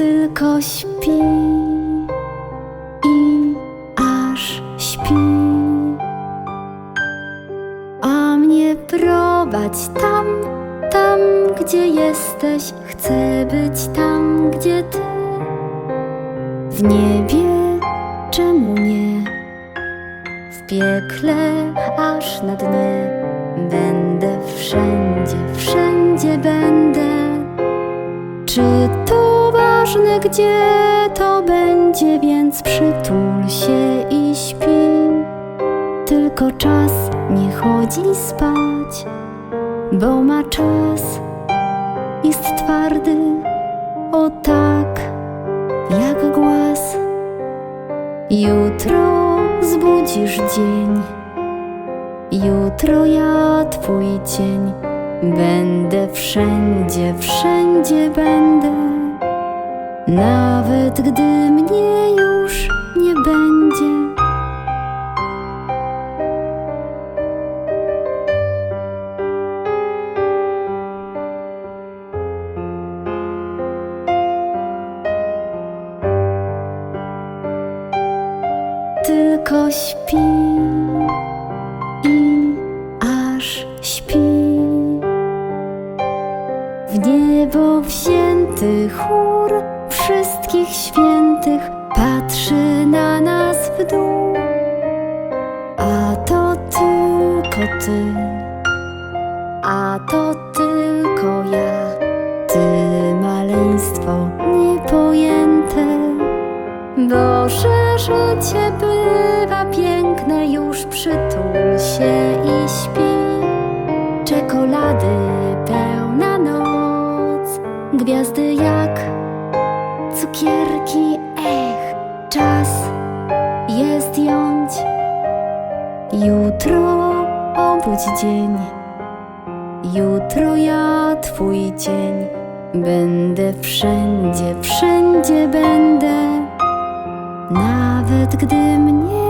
tylko śpi i aż śpi. A mnie prowadź tam, tam gdzie jesteś, chcę być tam, gdzie ty. W niebie, czemu nie? W piekle, aż na dnie. Będę wszędzie, wszędzie będę. Czy to ważne, gdzie to będzie, więc przytul się i śpi. Tylko czas nie chodzi spać, bo ma czas. Jest twardy, o tak, jak głaz. Jutro zbudzisz dzień, jutro ja twój cień. Będę wszędzie, wszędzie będę, nawet gdy mnie już nie będzie. tylko śpi i aż śpi. W niebo wzięty chór wszystkich świętych patrzy na nas w dół, a to tylko ty, a to tylko ja, ty maleństwo niepojęte. Boże, życie bywa piękne, już przytul się i śpi. Czekolady pełna noc, gwiazdy jak cukierki, ech, czas jest jąć. Jutro obudź dzień, jutro ja twój cień. Będę wszędzie, wszędzie będę. Nawet gdy mnie